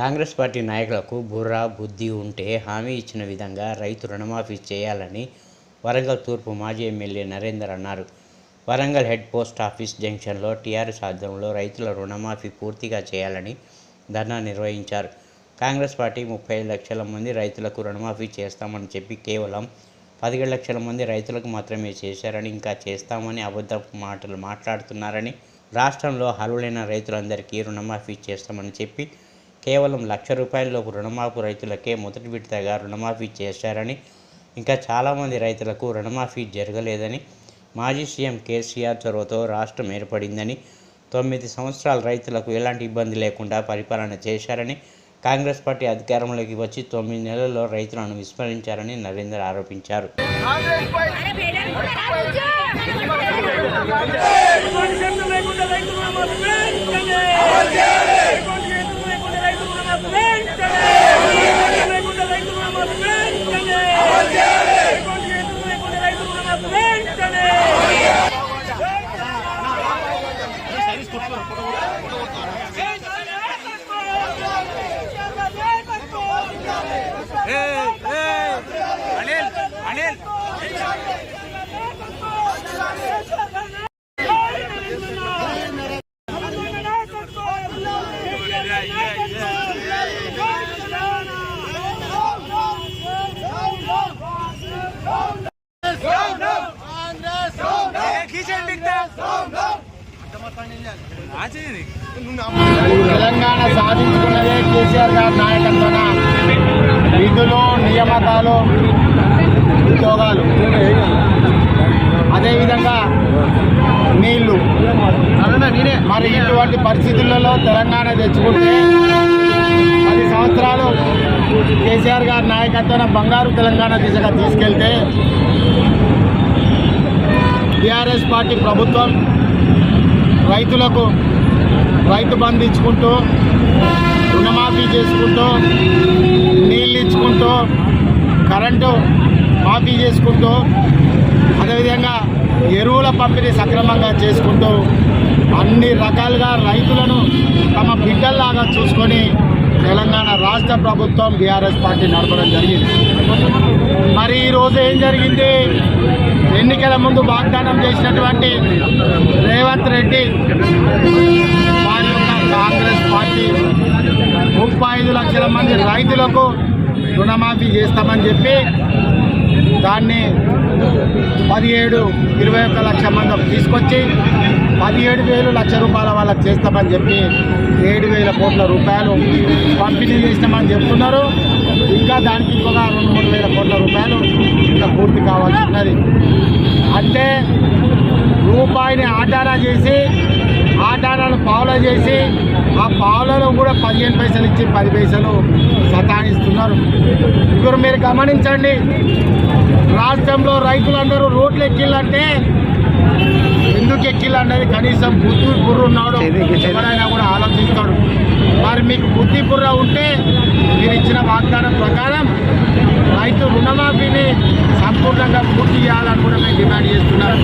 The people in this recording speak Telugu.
కాంగ్రెస్ పార్టీ నాయకులకు బుర్ర బుద్ధి ఉంటే హామీ ఇచ్చిన విధంగా రైతు రుణమాఫీ చేయాలని వరంగల్ తూర్పు మాజీ ఎమ్మెల్యే నరేందర్ అన్నారు. వరంగల్ హెడ్ పోస్ట్ ఆఫీస్ జంక్షన్లో టీఆర్ఎస్ ఆధ్వర్యంలో రైతుల రుణమాఫీ పూర్తిగా చేయాలని ధర్నా నిర్వహించారు. కాంగ్రెస్ పార్టీ ముప్పై లక్షల మంది రైతులకు రుణమాఫీ చేస్తామని చెప్పి కేవలం పదిహేడు లక్షల మంది రైతులకు మాత్రమే చేశారని ఇంకా చేస్తామని అబద్ధ మాటలు మాట్లాడుతున్నారని రాష్ట్రంలో అర్హులైన రైతులందరికీ రుణమాఫీ చేస్తామని చెప్పి కేవలం లక్ష రూపాయలలోపు రుణమాఫీ రైతులకే మొదటి విడతగా రుణమాఫీ చేశారని ఇంకా చాలామంది రైతులకు రుణమాఫీ జరగలేదని మాజీ సీఎం కేసీఆర్ చొరవతో రాష్ట్రం ఏర్పడిందని తొమ్మిది సంవత్సరాల రైతులకు ఎలాంటి ఇబ్బంది లేకుండా పరిపాలన చేశారని కాంగ్రెస్ పార్టీ అధికారంలోకి వచ్చి తొమ్మిది నెలల్లో రైతులను విస్మరించారని నరేందర్ ఆరోపించారు. కాన్సెప్ట్ లేకుండా రైతు రుణమాఫీ వెంటనే కాన్సెప్ట్ లేకుండా రైతు రుణమాఫీ వెంటనే కాన్సెప్ట్ లేకుండా రైతు రుణమాఫీ వెంటనే కాన్సెప్ట్ లేకుండా రైతు రుణమాఫీ వెంటనే అనిల్. తెలంగాణ సాధించుకున్నదే కేసీఆర్ గారి నాయకత్వాన విధులు నియామకాలు ఉద్యోగాలు. అదేవిధంగా నీళ్ళు. మరి ఇటువంటి పరిస్థితులలో తెలంగాణ తెచ్చుకుంటే పది సంవత్సరాలు కేసీఆర్ గారి నాయకత్వాన బంగారు తెలంగాణ దిశగా తీసుకెళ్తే టీఆర్ఎస్ పార్టీ ప్రభుత్వం రైతులకు రైతు బంధించుకుంటూ రుణమాఫీ చేసుకుంటూ చేసుకుంటూ కరెంటు మాఫీ చేసుకుంటూ అదేవిధంగా ఎరువుల పంపిణీ సక్రమంగా చేసుకుంటూ అన్ని రకాలుగా రైతులను తమ బిడ్డల్లాగా చూసుకొని తెలంగాణ రాష్ట్ర ప్రభుత్వం బీఆర్ఎస్ పార్టీ నడపడం జరిగింది. మరి ఈరోజు ఏం జరిగింది? ఎన్నికల ముందు వాగ్దానం చేసినటువంటి రేవంత్ రెడ్డి వారి యొక్క కాంగ్రెస్ పార్టీ ముప్పై ఐదు లక్షల మంది రైతులకు రుణమాఫీ చేస్తామని చెప్పి దాన్ని పదిహేడు ఇరవై ఒక్క లక్ష మంది తీసుకొచ్చి పదిహేడు వేలు లక్ష రూపాయల వాళ్ళకి చేస్తామని చెప్పి ఏడు వేల కోట్ల రూపాయలు పంపిణీ చేస్తామని చెప్తున్నారు. ఇంకా దానికి ఇంకొక రెండు మూడు వేల కోట్ల రూపాయలు ఇంకా పూర్తి కావాల్సి ఉన్నది. అంటే రూపాయిని ఆటారా చేసి పావులా చేసి ఆ పావులలో కూడా పదిహేను పైసలు ఇచ్చి పది పైసలు సతాయిస్తున్నారు. ఇప్పుడు మీరు గమనించండి. రాష్ట్రంలో రైతులందరూ రోడ్లు ఎక్కిళ్ళంటే ఎందుకు ఎక్కిళ్ళన్నది కనీసం బుద్ధి బుర్ర ఉన్నాడు. ఎవరైనా కూడా ఆలోచిస్తాడు. మరి మీకు బుద్ధి బుర్ర ఉంటే మీరు ఇచ్చిన వాగ్దానం ప్రకారం రైతు రుణమాఫీని సంపూర్ణంగా పూర్తి చేయాలని కూడా మేము డిమాండ్ చేస్తున్నాం.